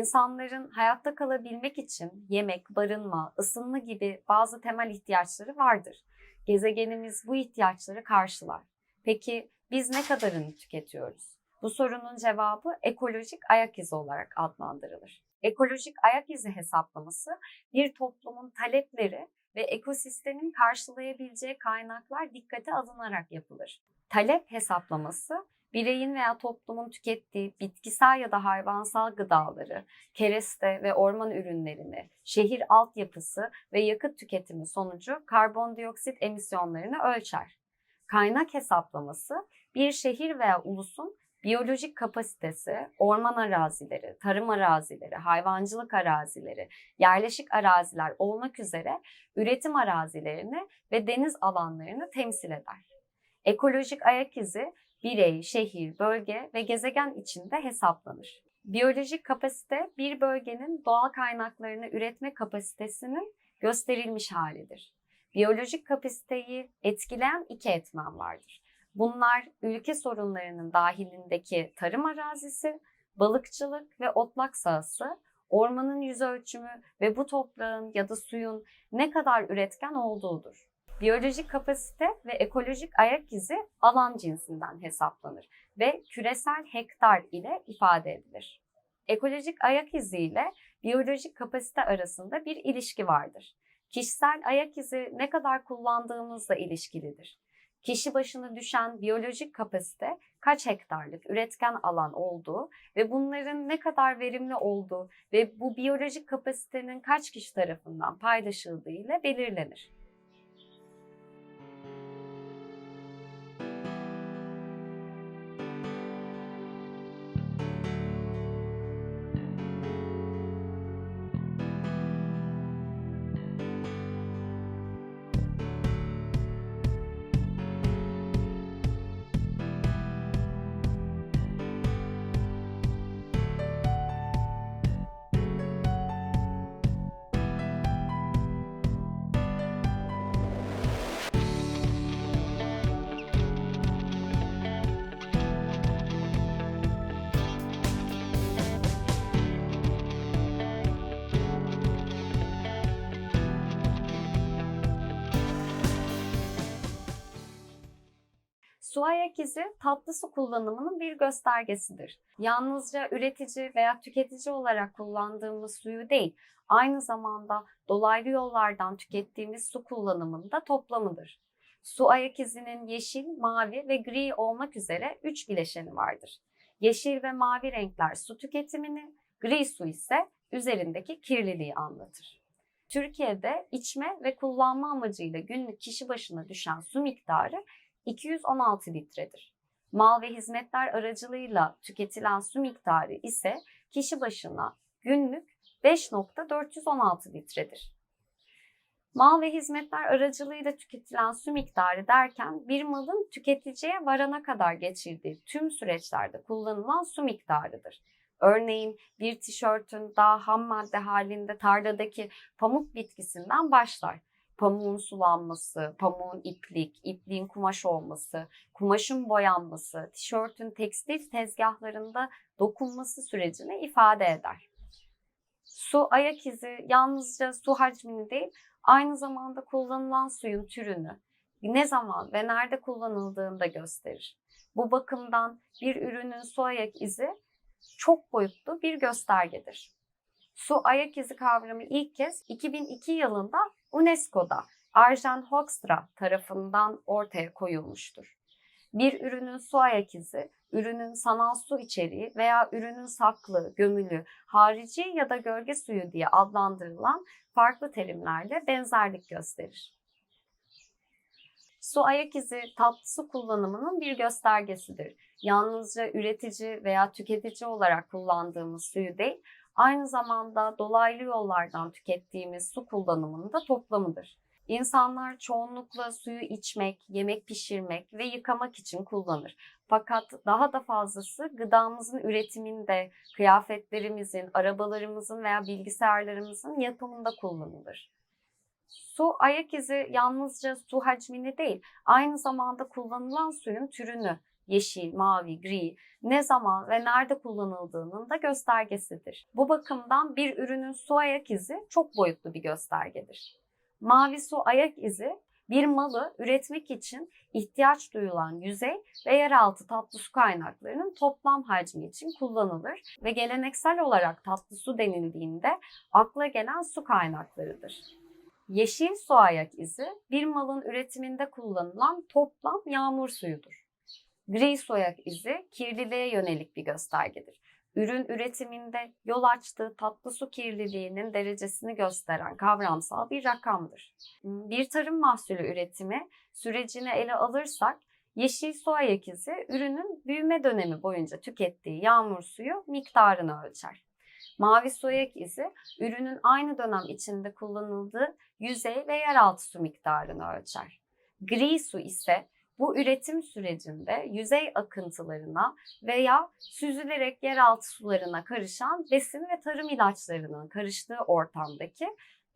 İnsanların hayatta kalabilmek için yemek, barınma, ısınma gibi bazı temel ihtiyaçları vardır. Gezegenimiz bu ihtiyaçları karşılar. Peki biz ne kadarını tüketiyoruz? Bu sorunun cevabı ekolojik ayak izi olarak adlandırılır. Ekolojik ayak izi hesaplaması bir toplumun talepleri ve ekosistemin karşılayabileceği kaynaklar dikkate alınarak yapılır. Talep hesaplaması bireyin veya toplumun tükettiği bitkisel ya da hayvansal gıdaları, kereste ve orman ürünlerini, şehir altyapısı ve yakıt tüketimi sonucu karbondioksit emisyonlarını ölçer. Kaynak hesaplaması bir şehir veya ulusun biyolojik kapasitesi, orman arazileri, tarım arazileri, hayvancılık arazileri, yerleşik araziler olmak üzere üretim arazilerini ve deniz alanlarını temsil eder. Ekolojik ayak izi birey, şehir, bölge ve gezegen içinde hesaplanır. Biyolojik kapasite bir bölgenin doğal kaynaklarını üretme kapasitesinin gösterilmiş halidir. Biyolojik kapasiteyi etkileyen iki etmen vardır. Bunlar ülke sorunlarının dahilindeki tarım arazisi, balıkçılık ve otlak sahası, ormanın yüz ölçümü ve bu toprağın ya da suyun ne kadar üretken olduğudur. Biyolojik kapasite ve ekolojik ayak izi alan cinsinden hesaplanır ve küresel hektar ile ifade edilir. Ekolojik ayak izi ile biyolojik kapasite arasında bir ilişki vardır. Kişisel ayak izi ne kadar kullandığımızla ilişkilidir. Kişi başına düşen biyolojik kapasite kaç hektarlık üretken alan olduğu ve bunların ne kadar verimli olduğu ve bu biyolojik kapasitenin kaç kişi tarafından paylaşıldığı ile belirlenir. Su ayak izi tatlı su kullanımının bir göstergesidir. Yalnızca üretici veya tüketici olarak kullandığımız suyu değil, aynı zamanda dolaylı yollardan tükettiğimiz su kullanımının da toplamıdır. Su ayak izinin yeşil, mavi ve gri olmak üzere üç bileşeni vardır. Yeşil ve mavi renkler su tüketimini, gri su ise üzerindeki kirliliği anlatır. Türkiye'de içme ve kullanma amacıyla günlük kişi başına düşen su miktarı 216 litredir. Mal ve hizmetler aracılığıyla tüketilen su miktarı ise kişi başına günlük 5.416 litredir. Mal ve hizmetler aracılığıyla tüketilen su miktarı derken bir malın tüketiciye varana kadar geçirdiği tüm süreçlerde kullanılan su miktarıdır. Örneğin bir tişörtün daha ham madde halinde tarladaki pamuk bitkisinden başlar pamuğun sulanması, pamuğun iplik, ipliğin kumaş olması, kumaşın boyanması, tişörtün tekstil tezgahlarında dokunması sürecini ifade eder. Su ayak izi yalnızca su hacmini değil, aynı zamanda kullanılan suyun türünü, ne zaman ve nerede kullanıldığını da gösterir. Bu bakımdan bir ürünün su ayak izi çok boyutlu bir göstergedir. Su ayak izi kavramı ilk kez 2002 yılında UNESCO'da Arjen Hoekstra tarafından ortaya koyulmuştur. Bir ürünün su ayak izi, ürünün sanal su içeriği veya ürünün saklı, gömülü, harici ya da gölge suyu diye adlandırılan farklı terimlerle benzerlik gösterir. Su ayak izi tatlı su kullanımının bir göstergesidir. Yalnızca üretici veya tüketici olarak kullandığımız suyu değil, aynı zamanda dolaylı yollardan tükettiğimiz su kullanımının da toplamıdır. İnsanlar çoğunlukla suyu içmek, yemek pişirmek ve yıkamak için kullanır. Fakat daha da fazlası gıdamızın üretiminde, kıyafetlerimizin, arabalarımızın veya bilgisayarlarımızın yapımında kullanılır. Su ayak izi yalnızca su hacmini değil, aynı zamanda kullanılan suyun türünü yeşil, mavi, gri ne zaman ve nerede kullanıldığının da göstergesidir. Bu bakımdan bir ürünün su ayak izi çok boyutlu bir göstergedir. Mavi su ayak izi bir malı üretmek için ihtiyaç duyulan yüzey ve yeraltı tatlı su kaynaklarının toplam hacmi için kullanılır ve geleneksel olarak tatlı su denildiğinde akla gelen su kaynaklarıdır. Yeşil su ayak izi bir malın üretiminde kullanılan toplam yağmur suyudur. Gri su ayak izi kirliliğe yönelik bir göstergedir. Ürün üretiminde yol açtığı tatlı su kirliliğinin derecesini gösteren kavramsal bir rakamdır. Bir tarım mahsulü üretimi sürecini ele alırsak yeşil su ayak izi ürünün büyüme dönemi boyunca tükettiği yağmur suyu miktarını ölçer. Mavi su ayak izi ürünün aynı dönem içinde kullanıldığı yüzey ve yeraltı su miktarını ölçer. Gri su ise bu üretim sürecinde yüzey akıntılarına veya süzülerek yeraltı sularına karışan besin ve tarım ilaçlarının karıştığı ortamdaki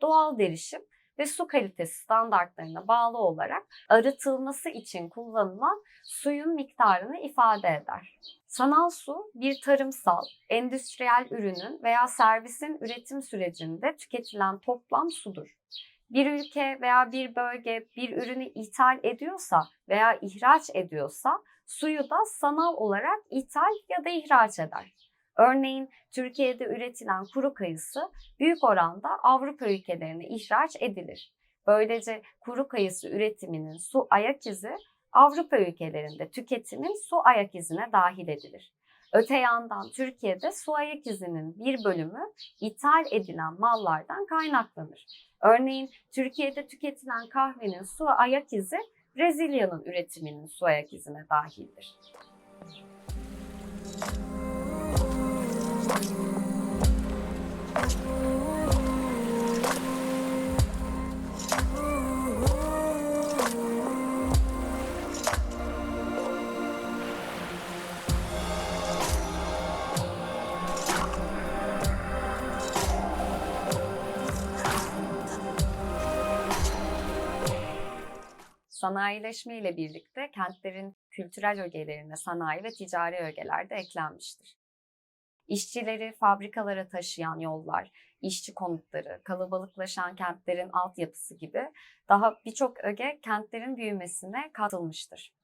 doğal derişim ve su kalitesi standartlarına bağlı olarak arıtılması için kullanılan suyun miktarını ifade eder. Sanal su bir tarımsal, endüstriyel ürünün veya servisin üretim sürecinde tüketilen toplam sudur bir ülke veya bir bölge bir ürünü ithal ediyorsa veya ihraç ediyorsa suyu da sanal olarak ithal ya da ihraç eder. Örneğin Türkiye'de üretilen kuru kayısı büyük oranda Avrupa ülkelerine ihraç edilir. Böylece kuru kayısı üretiminin su ayak izi Avrupa ülkelerinde tüketimin su ayak izine dahil edilir. Öte yandan Türkiye'de su ayak izinin bir bölümü ithal edilen mallardan kaynaklanır. Örneğin Türkiye'de tüketilen kahvenin su ayak izi Brezilya'nın üretiminin su ayak izine dahildir. Sanayileşme ile birlikte kentlerin kültürel ögelerine sanayi ve ticari ögeler de eklenmiştir. İşçileri fabrikalara taşıyan yollar, işçi konutları, kalabalıklaşan kentlerin altyapısı gibi daha birçok öge kentlerin büyümesine katılmıştır.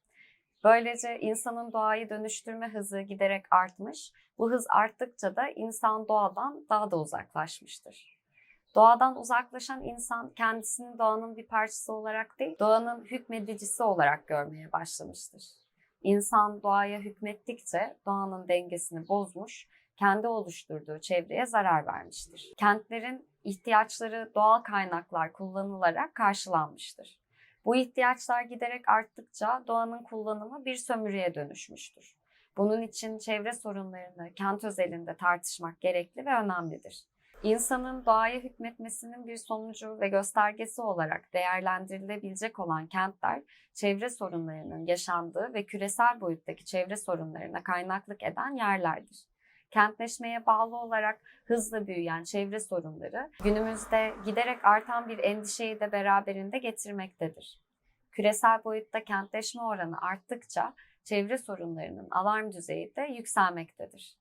Böylece insanın doğayı dönüştürme hızı giderek artmış, bu hız arttıkça da insan doğadan daha da uzaklaşmıştır. Doğadan uzaklaşan insan kendisini doğanın bir parçası olarak değil, doğanın hükmedicisi olarak görmeye başlamıştır. İnsan doğaya hükmettikçe doğanın dengesini bozmuş, kendi oluşturduğu çevreye zarar vermiştir. Kentlerin ihtiyaçları doğal kaynaklar kullanılarak karşılanmıştır. Bu ihtiyaçlar giderek arttıkça doğanın kullanımı bir sömürüye dönüşmüştür. Bunun için çevre sorunlarını kent özelinde tartışmak gerekli ve önemlidir. İnsanın doğaya hükmetmesinin bir sonucu ve göstergesi olarak değerlendirilebilecek olan kentler, çevre sorunlarının yaşandığı ve küresel boyuttaki çevre sorunlarına kaynaklık eden yerlerdir. Kentleşmeye bağlı olarak hızla büyüyen çevre sorunları günümüzde giderek artan bir endişeyi de beraberinde getirmektedir. Küresel boyutta kentleşme oranı arttıkça çevre sorunlarının alarm düzeyi de yükselmektedir.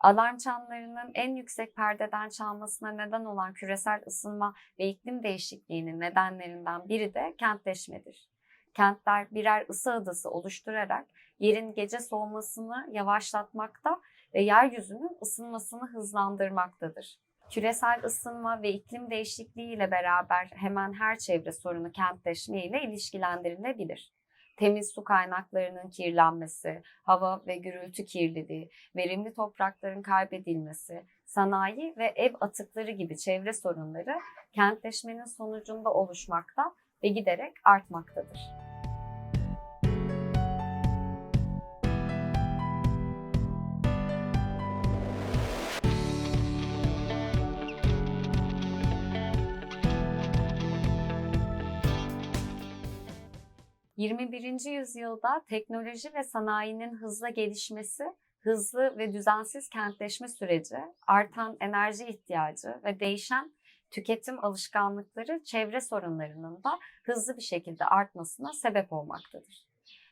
Alarm çanlarının en yüksek perdeden çalmasına neden olan küresel ısınma ve iklim değişikliğinin nedenlerinden biri de kentleşmedir. Kentler birer ısı adası oluşturarak yerin gece soğumasını yavaşlatmakta ve yeryüzünün ısınmasını hızlandırmaktadır. Küresel ısınma ve iklim değişikliği ile beraber hemen her çevre sorunu kentleşme ile ilişkilendirilebilir temiz su kaynaklarının kirlenmesi, hava ve gürültü kirliliği, verimli toprakların kaybedilmesi, sanayi ve ev atıkları gibi çevre sorunları kentleşmenin sonucunda oluşmakta ve giderek artmaktadır. 21. yüzyılda teknoloji ve sanayinin hızla gelişmesi, hızlı ve düzensiz kentleşme süreci, artan enerji ihtiyacı ve değişen tüketim alışkanlıkları çevre sorunlarının da hızlı bir şekilde artmasına sebep olmaktadır.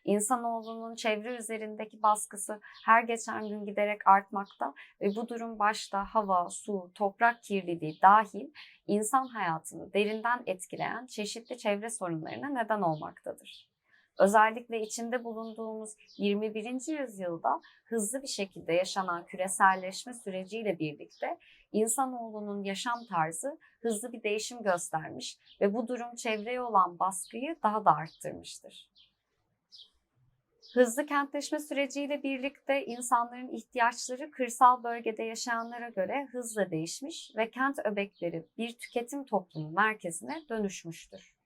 İnsanoğlunun çevre üzerindeki baskısı her geçen gün giderek artmakta ve bu durum başta hava, su, toprak kirliliği dahil insan hayatını derinden etkileyen çeşitli çevre sorunlarına neden olmaktadır. Özellikle içinde bulunduğumuz 21. yüzyılda hızlı bir şekilde yaşanan küreselleşme süreciyle birlikte insanoğlunun yaşam tarzı hızlı bir değişim göstermiş ve bu durum çevreye olan baskıyı daha da arttırmıştır. Hızlı kentleşme süreciyle birlikte insanların ihtiyaçları kırsal bölgede yaşayanlara göre hızla değişmiş ve kent öbekleri bir tüketim toplumu merkezine dönüşmüştür.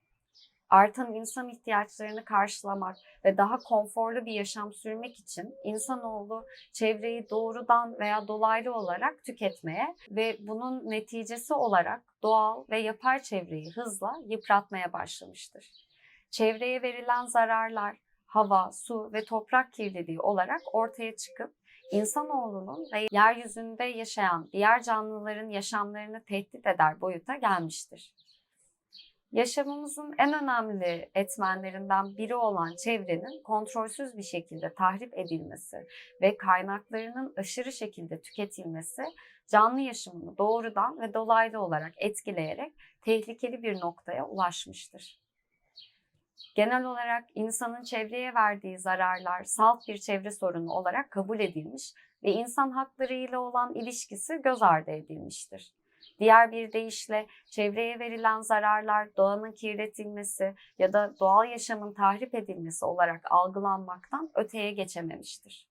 Artan insan ihtiyaçlarını karşılamak ve daha konforlu bir yaşam sürmek için insanoğlu çevreyi doğrudan veya dolaylı olarak tüketmeye ve bunun neticesi olarak doğal ve yapay çevreyi hızla yıpratmaya başlamıştır. Çevreye verilen zararlar hava, su ve toprak kirliliği olarak ortaya çıkıp insanoğlunun ve yeryüzünde yaşayan diğer canlıların yaşamlarını tehdit eder boyuta gelmiştir. Yaşamımızın en önemli etmenlerinden biri olan çevrenin kontrolsüz bir şekilde tahrip edilmesi ve kaynaklarının aşırı şekilde tüketilmesi canlı yaşamını doğrudan ve dolaylı olarak etkileyerek tehlikeli bir noktaya ulaşmıştır. Genel olarak insanın çevreye verdiği zararlar salt bir çevre sorunu olarak kabul edilmiş ve insan hakları ile olan ilişkisi göz ardı edilmiştir. Diğer bir deyişle çevreye verilen zararlar doğanın kirletilmesi ya da doğal yaşamın tahrip edilmesi olarak algılanmaktan öteye geçememiştir.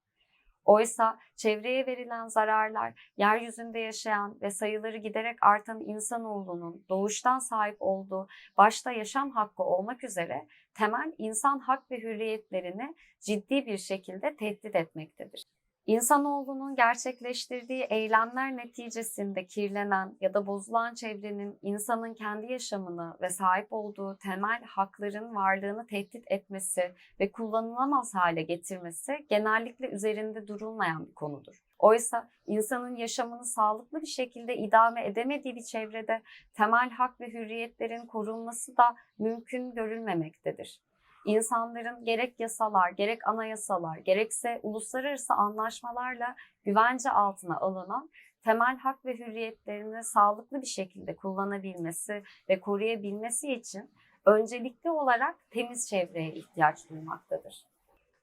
Oysa çevreye verilen zararlar yeryüzünde yaşayan ve sayıları giderek artan insanoğlunun doğuştan sahip olduğu başta yaşam hakkı olmak üzere temel insan hak ve hürriyetlerini ciddi bir şekilde tehdit etmektedir. İnsanoğlunun gerçekleştirdiği eylemler neticesinde kirlenen ya da bozulan çevrenin insanın kendi yaşamını ve sahip olduğu temel hakların varlığını tehdit etmesi ve kullanılamaz hale getirmesi genellikle üzerinde durulmayan bir konudur. Oysa insanın yaşamını sağlıklı bir şekilde idame edemediği bir çevrede temel hak ve hürriyetlerin korunması da mümkün görülmemektedir insanların gerek yasalar, gerek anayasalar, gerekse uluslararası anlaşmalarla güvence altına alınan temel hak ve hürriyetlerini sağlıklı bir şekilde kullanabilmesi ve koruyabilmesi için öncelikli olarak temiz çevreye ihtiyaç duymaktadır.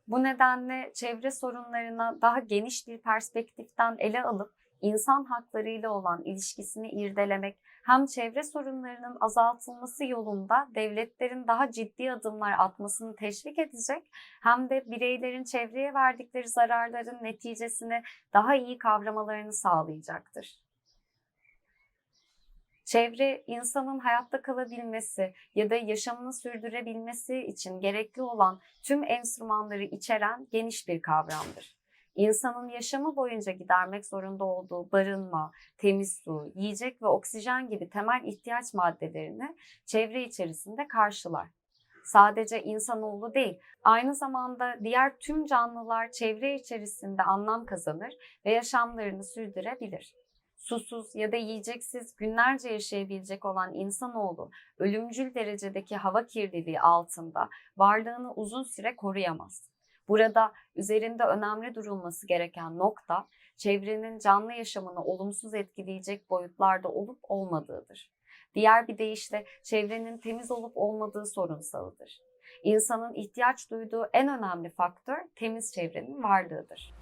Bu nedenle çevre sorunlarına daha geniş bir perspektiften ele alıp insan haklarıyla olan ilişkisini irdelemek hem çevre sorunlarının azaltılması yolunda devletlerin daha ciddi adımlar atmasını teşvik edecek hem de bireylerin çevreye verdikleri zararların neticesini daha iyi kavramalarını sağlayacaktır. Çevre insanın hayatta kalabilmesi ya da yaşamını sürdürebilmesi için gerekli olan tüm enstrümanları içeren geniş bir kavramdır insanın yaşamı boyunca gidermek zorunda olduğu barınma, temiz su, yiyecek ve oksijen gibi temel ihtiyaç maddelerini çevre içerisinde karşılar. Sadece insanoğlu değil, aynı zamanda diğer tüm canlılar çevre içerisinde anlam kazanır ve yaşamlarını sürdürebilir. Susuz ya da yiyeceksiz günlerce yaşayabilecek olan insanoğlu ölümcül derecedeki hava kirliliği altında varlığını uzun süre koruyamaz. Burada üzerinde önemli durulması gereken nokta çevrenin canlı yaşamını olumsuz etkileyecek boyutlarda olup olmadığıdır. Diğer bir deyişle çevrenin temiz olup olmadığı sorunsalıdır. İnsanın ihtiyaç duyduğu en önemli faktör temiz çevrenin varlığıdır.